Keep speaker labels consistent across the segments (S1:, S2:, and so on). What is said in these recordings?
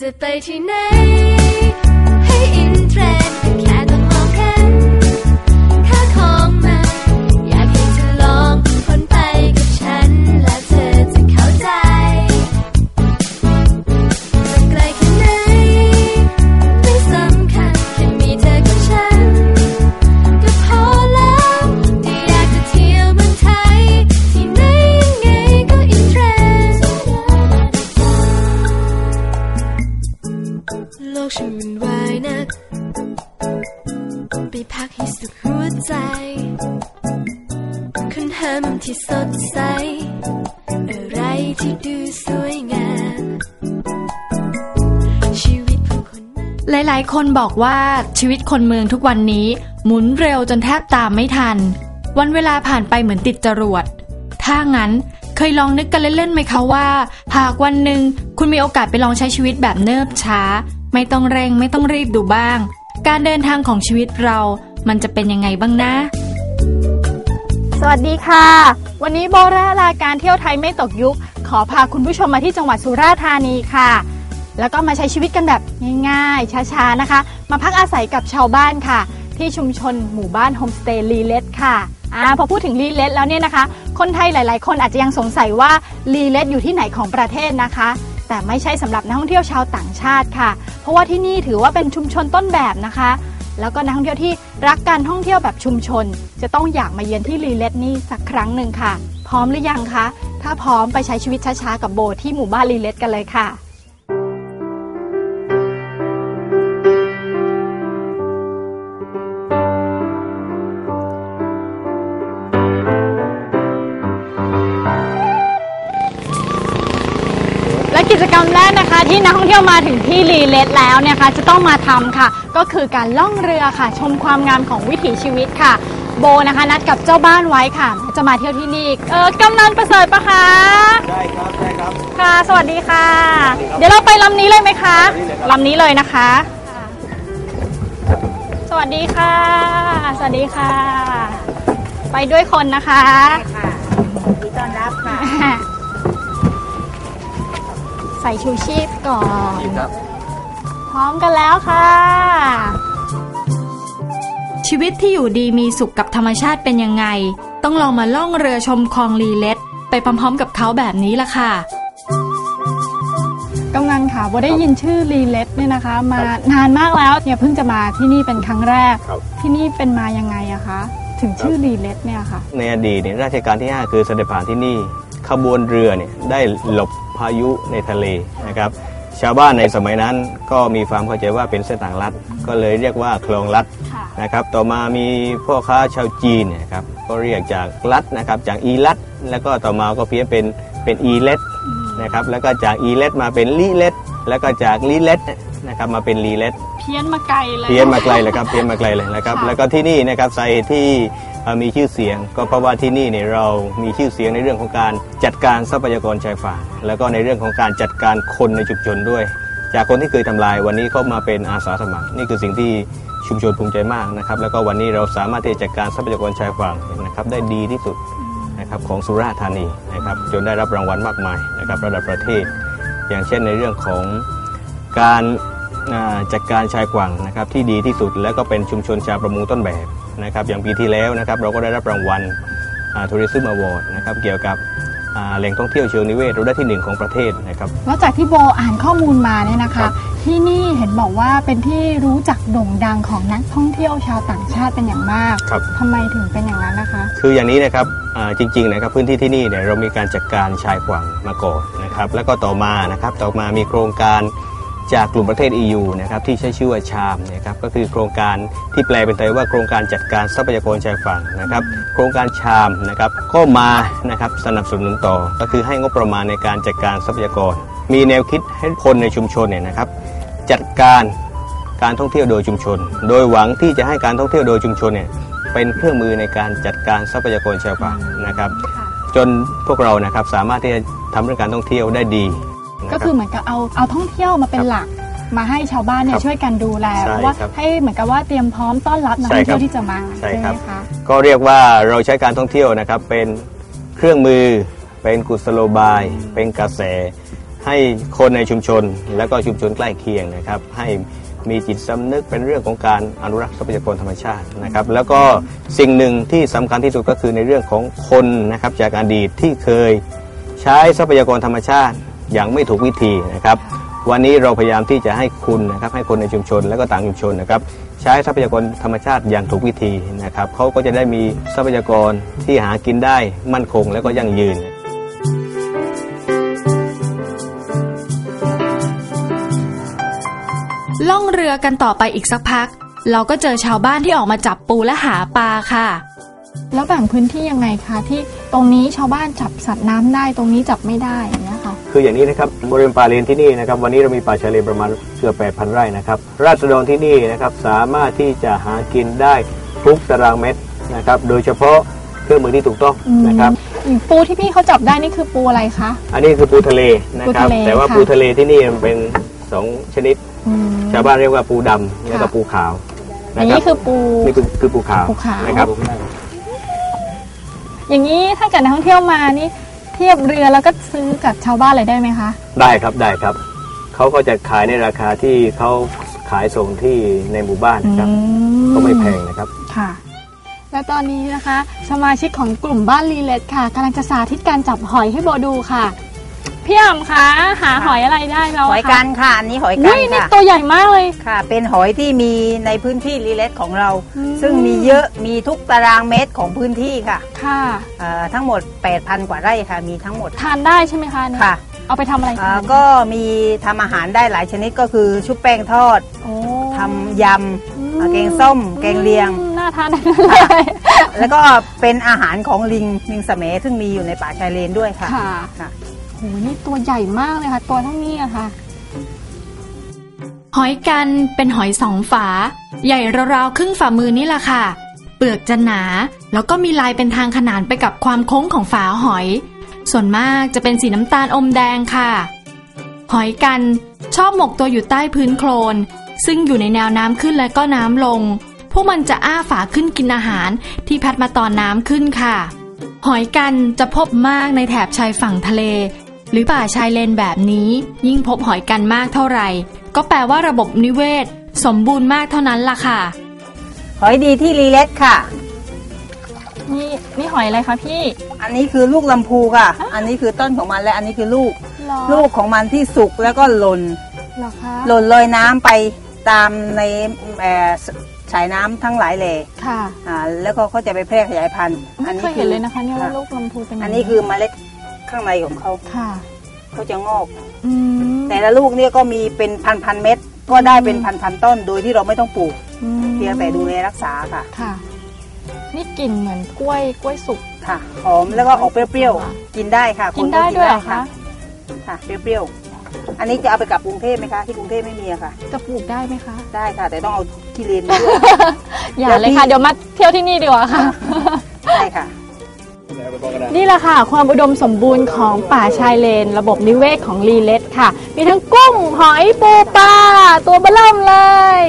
S1: จะไปที่ไหน ค้นหามที่สดใส อะไรที่ดูสวยงาม ชีวิตผู้คน
S2: หลายๆ คนบอกว่าชีวิตคนเมืองทุกวันนี้ หมุนเร็วจนแทบตามไม่ทัน วันเวลาผ่านไปเหมือนติดจรวด ถ้างั้นเคยลองนึกกันเล่นๆไหมคะว่า หากวันหนึ่งคุณมีโอกาสไปลองใช้ชีวิตแบบเนิบช้า ไม่ต้องเร่งไม่ต้องรีบดูบ้าง การเดินทางของชีวิตเรามันจะเป็นยังไงบ้างนะ
S3: สวัสดีค่ะ วันนี้โบราราการเที่ยวไทยไม่ตกยุค ขอพาคุณผู้ชมมาที่จังหวัดสุราษฎร์ธานีค่ะ แล้วก็มาใช้ชีวิตกันแบบง่ายๆ ช้าๆนะคะ มาพักอาศัยกับชาวบ้านค่ะ ที่ชุมชนหมู่บ้านโฮมสเตย์ลีเลสค่ะอ่าพอพูดถึงลีเลสแล้วเนี่ยนะคะ คนไทยหลายๆ คนอาจจะยังสงสัยว่าลีเลสอยู่ที่ไหนของประเทศนะคะ แต่ไม่ใช่สำหรับนักท่องเที่ยวชาวต่างชาติค่ะ เพราะว่าที่นี่ถือว่าเป็นชุมชนต้นแบบนะคะ แล้วก็นักท่องเที่ยวที่ รักการท่องเที่ยวแบบชุมชน จะต้องอยากมาเยือนที่รีเลตนี่สักครั้งหนึ่งค่ะ พร้อมหรือยังคะ ถ้าพร้อมไปใช้ชีวิตช้าๆกับโบที่หมู่บ้านรีเลตกันเลยค่ะ กิจกรรมแรกนะคะ ที่นักท่องเที่ยวมาถึงที่ลีเลสแล้วเนี่ยค่ะจะต้องมาทำค่ะ ก็คือการล่องเรือค่ะ ชมความงามของวิถีชีวิตค่ะ โบนะคะนัดกับเจ้าบ้านไว้ค่ะ จะมาเที่ยวที่นี่เออกำนันประเสริฐปะคะ
S4: ได้ครับได้ครับ
S3: ค่ะ สวัสดีค่ะ เดี๋ยวเราไปลำนี้เลยไหมคะลำนี้เลยนะคะ สวัสดีค่ะ สวัสดีค่ะ ไปด้วยคนนะคะ
S5: ค่ะยินดีต้อนรับค่ะ
S3: ใส่ชูชีพก่อน
S4: ครับ
S3: พร้อมกันแล้วค่ะ
S2: ชีวิตที่อยู่ดีมีสุขกับธรรมชาติเป็นยังไง ต้องลองมาล่องเรือชมคลองลีเลสไปพร้อมๆกับเขาแบบนี้ละค่ะ
S3: กำนันค่ะโบได้ยินชื่อรีเลสเนี่ยนะคะ มานานมากแล้วเนี่ยเพิ่งจะมาที่นี่เป็นครั้งแรก
S4: ครับ
S3: ที่นี่เป็นมายังไงอะคะ ถึงชื่อรีเลสเนี่ยค่ะ
S4: ในอดีตเนี่ยราชการที่ 5 คือเสด็จผ่านที่นี่ ขบวนเรือเนี่ยได้หลบพายุในทะเลนะครับ ชาวบ้านในสมัยนั้นก็มีความเข้าใจว่าเป็นเส้นทางลัด ก็เลยเรียกว่าคลองลัด
S3: ค่ะ
S4: นะครับ ต่อมามีพ่อค้าชาวจีนเนยนะครับก็เรียกจากลัดนะครับจากอีลัด แล้วก็ต่อมาก็เพี้ยนเป็นเป็นอีเลสนะครับแล้วก็จากอีเลสมาเป็นลีเลสแล้วก็จากลีเลสนะครับมาเป็นลีเลส
S3: เพี้ยนมาไกลเลย
S4: เพี้ยนมาไกลเลยครับเพี้ยนมาไกลเลยนะครับ
S3: ค่ะ
S4: แล้วก็ที่นี่นะครับสาเหตุที่เอ่อ มีชื่อเสียง ก็เพราะว่าที่นี่เนี่ยเรามีชื่อเสียงในเรื่องของการจัดการทรัพยากรชายฝั่งแล้วก็ในเรื่องของการจัดการคนในชุมชนด้วย จากคนที่เคยทำลายวันนี้เขามาเป็นอาสาสมัคร นี่คือสิ่งที่ชุมชนภูมิใจมากนะครับแล้วก็วันนี้เราสามารถที่จะจัดการทรัพยากรชายฝั่งนะครับได้ดีที่สุดนะครับของสุราษฎร์ธานีนะครับจนได้รับรางวัลมากมายนะครับระดับประเทศ อย่างเช่นในเรื่องของการจัดการชายกว่างนะครับที่ดีที่สุดแล้วก็เป็นชุมชนชาวประมงต้นแบบ นะครับอย่างปีที่แล้วนะครับเราก็ได้รับรางวัลทัวริซึมอวอร์ดนะครับเกี่ยวกับอ่าแหล่งท่องเที่ยวเชิงนิเวศเราได้ที่หนึ่งของประเทศนะครับ
S3: นอกจากที่โบอ่านข้อมูลมาเนี่ยนะ
S4: ครั
S3: คะ
S4: บ
S3: ที่นี่เห็นบอกว่าเป็นที่รู้จักโด่งดังของนักท่องเที่ยวชาวต่างชาติเป็นอย่างมาก
S4: ครับ
S3: ทำไมถึงเป็นอย่างนั้นนะคะ
S4: คืออย่างนี้นะครับอ่าจริงๆนะครับพื้นที่ที่นี่เนี่ยเรามีการจัดการชายฝั่งมาก่อนนะครับแล้วก็ต่อมานะครับต่อมามีโครงการ จากกลุ่มประเทศ EU นะครับที่ใช้ชื่อว่าชามนะครับก็คือโครงการที่แปลเป็นไทยว่าโครงการจัดการทรัพยากรชายฝั่งนะครับโครงการชามนะครับก็มานะครับสนับสนุนต่อ ก็คือให้งบประมาณในการจัดการทรัพยากร มีแนวคิดให้คนในชุมชนเนี่ยนะครับจัดการการท่องเที่ยวโดยชุมชน โดยหวังที่จะให้การท่องเที่ยวโดยชุมชนเนี่ยเป็นเครื่องมือในการจัดการทรัพยากรชาวป่านะครับจนพวกเรานะครับสามารถที่จะทำเรื่องการท่องเที่ยวได้ดีนะ
S3: ก็
S4: รับ
S3: คือเหมือนกับเอาเอาท่องเที่ยวมาเป็น
S4: ครับ
S3: หลักมาให้ชาวบ้านเนี่
S4: ครั
S3: ย
S4: บ
S3: ช่วยกันดูแล
S4: ใช่
S3: เพราะว่า
S4: ครับ
S3: ให้เหมือนกับว่าเตรียมพร้อมต้อนรับนัก
S4: ใช่
S3: ท่อง
S4: ครับ
S3: เที่ยวที่จะมา
S4: ใช่ครับ
S3: ไหมคะ
S4: ก็เรียกว่าเราใช้การท่องเที่ยวนะครับเป็นเครื่องมือเป็นกุศโลบาย เป็นกระแส ให้คนในชุมชน และก็ชุมชนใกล้เคียงนะครับ ให้มีจิตสำนึกเป็นเรื่องของการอนุรักษ์ทรัพยากรธรรมชาตินะครับ แล้วก็สิ่งหนึ่งที่สำคัญที่สุดก็คือในเรื่องของคนนะครับจากอดีตที่เคยใช้ทรัพยากรธรรมชาติ อย่างไม่ถูกวิธีนะครับ วันนี้เราพยายามที่จะให้คุณนะครับให้คนในชุมชนและก็ต่างชุมชนนะครับใช้ทรัพยากรธรรมชาติอย่างถูกวิธีนะครับเขาก็จะได้มีทรัพยากรที่หากินได้มั่นคงและก็ยั่งยืน
S2: ล่องเรือกันต่อไปอีกสักพัก เราก็เจอชาวบ้านที่ออกมาจับปูและหาปลาค่ะ
S3: แล้วแบ่งพื้นที่ยังไงคะที่ตรงนี้ชาวบ้านจับสัตว์น้ำได้ตรงนี้จับไม่ได้อย่างเงี้ย ค่ะ
S4: คืออย่างนี้นะครับบริเวณป่าเลนที่นี่นะครับวันนี้เรามีป่าชายเลนประมาณเกือบ8,000 ไร่นะครับราษฎรที่นี่นะครับสามารถที่จะหากินได้ทุกตารางเมตรนะครับโดยเฉพาะเครื่องมือที่ถูกต้องนะครับ
S3: อย่างปูที่พี่เขาจับได้นี่คือปูอะไรคะ
S4: อันนี้คือปูทะเลนะครับ
S3: ปูทะเล
S4: แต่ว่า
S3: ค่ะ
S4: ปูทะเลที่นี่มันเป็นสองชนิด
S3: อืม
S4: ชาวบ้านเรียกว่าปูดำและก็
S3: ค่ะ
S4: ปูขาว
S3: อั
S4: นะ
S3: น
S4: ครั
S3: นี้คือปู
S4: นี่คือคือปูขาว
S3: ปูขาว
S4: นะครับ
S3: อย่างนี้ถ้าเกิดนักท่องเที่ยวมานี่ เทียบเรือแล้วก็ซื้อกับชาวบ้านเลยได้ไหมคะ
S4: ได้ครับได้ครับ เขาก็จะขายในราคาที่เขาขายส่งที่ในหมู่บ้านนะครับ
S3: อืม
S4: ก็ไม่แพงนะครับ
S3: ค่ะ และตอนนี้นะคะ สมาชิกของกลุ่มบ้านรีเลตค่ะกำลังจะสาธิตการจับหอยให้โบดูค่ะ พี่อ่ำคะหาหอยอะไรได้แล้ว
S5: หอย
S3: คะ
S5: กันค่ะอันนี้หอยกั
S3: อุ้
S5: น
S3: ยนี่
S5: ค่ะ
S3: ตัวใหญ่มากเลย
S5: ค่ะ เป็นหอยที่มีในพื้นที่รีเลสของเรา
S3: อืม
S5: ซึ่งมีเยอะมีทุกตารางเมตรของพื้นที่ค่ะ
S3: ค่ะ
S5: เอ่อทั้งหมด 8,000 กว่าไร่ค่ะมีทั้งหมด
S3: ทานได้ใช่ไหมคะเนี่ย
S5: ค่ะ
S3: เอาไปทำอะไร
S5: เอ่
S3: ทา
S5: อนก็มีทำอาหารได้หลายชนิดก็คือชุบแป้งทอด
S3: โอ้
S5: ทำยำเอ่อแกงส้ม แกงเลียง
S3: อืมน่าทานทั้งนั้นเลย
S5: แล้วก็เป็นอาหารของลิงลิงสมซึ่งมีอยู่ในป่าชายเลนด้วยค่ะ
S3: ค่ะ
S5: ค่ะ
S3: โหนี่ตัวใหญ่มากเลยค่ะ ตัวเท่านี้อะค่ะ
S2: หอยกันเป็นหอยสองฝา ใหญ่ราวๆครึ่งฝ่ามือนี่แหละค่ะ เปลือกจะหนา แล้วก็มีลายเป็นทางขนานไปกับความโค้งของฝาหอย ส่วนมากจะเป็นสีน้ำตาลอมแดงค่ะ หอยกันชอบหมกตัวอยู่ใต้พื้นโคลน ซึ่งอยู่ในแนวน้ำขึ้นและก็น้ำลง พวกมันจะอ้าฝาขึ้นกินอาหารที่พัดมาตอนน้ำขึ้นค่ะ หอยกันจะพบมากในแถบชายฝั่งทะเล รือป่าชายเลนแบบนี้ ยิ่งพบหอยกันมากเท่าไหร่ ก็แปลว่าระบบนิเวศ สมบูรณ์มากเท่านั้นล่ะค่ะ
S5: หอยดีที่รีเลสค่ะ
S3: นี่นี่หอยอะไรคะพี่
S5: อันนี้คือลูกลำพูค่ะ อันนี้คือต้นของมันและอันนี้คือลูก
S3: หรอ
S5: ลูกของมันที่สุกแล้วก็หล่น
S3: เหรอคะ
S5: หล่นลอยน้ำไปตามในเอ่อสสายน้ำทั้งหลายแหล่
S3: ค่ะ
S5: อ่าแล้วก็เขาจะไปแพร่ขยายพันธุ์
S3: ไม่เคยเห็นเลยนะคะเนี่ยว่าลูกลำพูเป็นย่าง
S5: อันนี้คือเมล็ด ข้างในของเขา
S3: ค่ะ
S5: เขาจะงอก
S3: อืม
S5: แต่ละลูกเนี่ยก็มีเป็นพันพันๆเม็ดก็ได้เป็นพันพันๆต้นโดยที่เราไม่ต้องปลูก
S3: อืม
S5: เพียงแต่ดูแลรักษาค่ะ
S3: ค่ะ นี่กลิ่นเหมือนกล้วยกล้วยสุก
S5: ค่ะหอมแล้วก็ออกเปรี้ยวๆกินได้ค่ะ
S3: กินได้ด้วยเหรอคะ
S5: ค่ะ เปรี้ยวๆอันนี้จะเอาไปกลับกรุงเทพไหมคะ ที่กรุงเทพไม่มีอะค่ะ
S3: จะปลูกได้ไหมคะ
S5: ได้ค่ะ แต่ต้องเอาที่เลนมาด้วย
S3: อย่าเลยค่ะ เดี๋ยวมาเที่ยวที่นี่ดีกว่าค่ะ
S5: ได้ค่ะ
S3: นี่แหละค่ะ ความอุดมสมบูรณ์ของป่าชายเลน ระบบนิเวศของรีเลสค่ะ มีทั้งกุ้งหอยปูปลาตัวเบะเริ่มเลย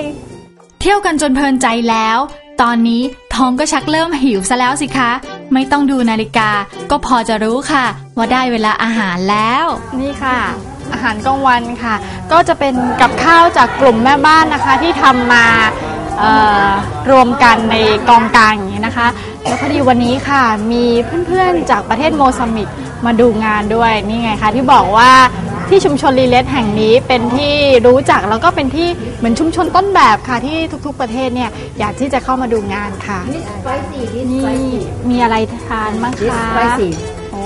S2: เที่ยวกันจนเพลินใจแล้ว ตอนนี้ท้องก็ชักเริ่มหิวซะแล้วสิคะ ไม่ต้องดูนาฬิกาก็พอจะรู้ค่ะ ว่าได้เวลาอาหารแล้ว
S3: นี่ค่ะ อาหารกลางวันค่ะ ก็จะเป็นกับข้าวจากกลุ่มแม่บ้านนะคะที่ทำมาเอ่อ รวมกันในกองกลางอย่างนี้นะคะ แล้วพอดีวันนี้ค่ะมีเพื่อนๆจากประเทศโมซัมบิกมาดูงานด้วยนี่ไงคะที่บอกว่าที่ชุมชนรีเลสแห่งนี้เป็นที่รู้จักแล้วก็เป็นที่เหมือนชุมชนต้นแบบค่ะที่ทุกๆประเทศเนี่ยอยากที่จะเข้ามาดูงานค่ะนี่มีอะไรทานบ้างคะโอ้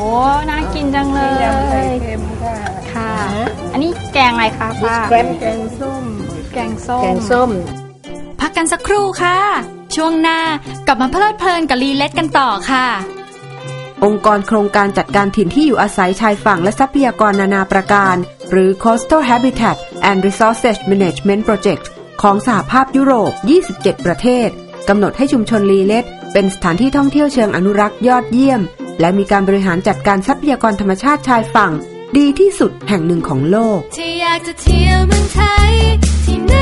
S3: น่ากินจังเลยค่ะ อันนี้แกงอะไรคะป้า
S5: แกงส้ม
S3: แกงส้ม
S5: แกงส้ม
S2: พักกันสักครู่ค่ะ ช่วงหน้ากลับมาเพลิดเพลินกับรีเล็ตกันต่อค่ะ
S6: องค์กรโครงการจัดการถิ่นที่อยู่อาศัยชายฝั่งและทรัพยากรนานาประการ หรือ Coastal Habitat and Resources Management Project ของสหภาพยุโรป 27 ประเทศกำหนดให้ชุมชนลีเลตเป็นสถานที่ท่องเที่ยวเชิงอนุรักษ์ยอดเยี่ยม และมีการบริหารจัดการทรัพยากรธรรมชาติชายฝั่ง ดีที่สุดแห่งหนึ่งของโลก
S1: ที่อยากจะเที่ยวเมืองไทยที่ไหน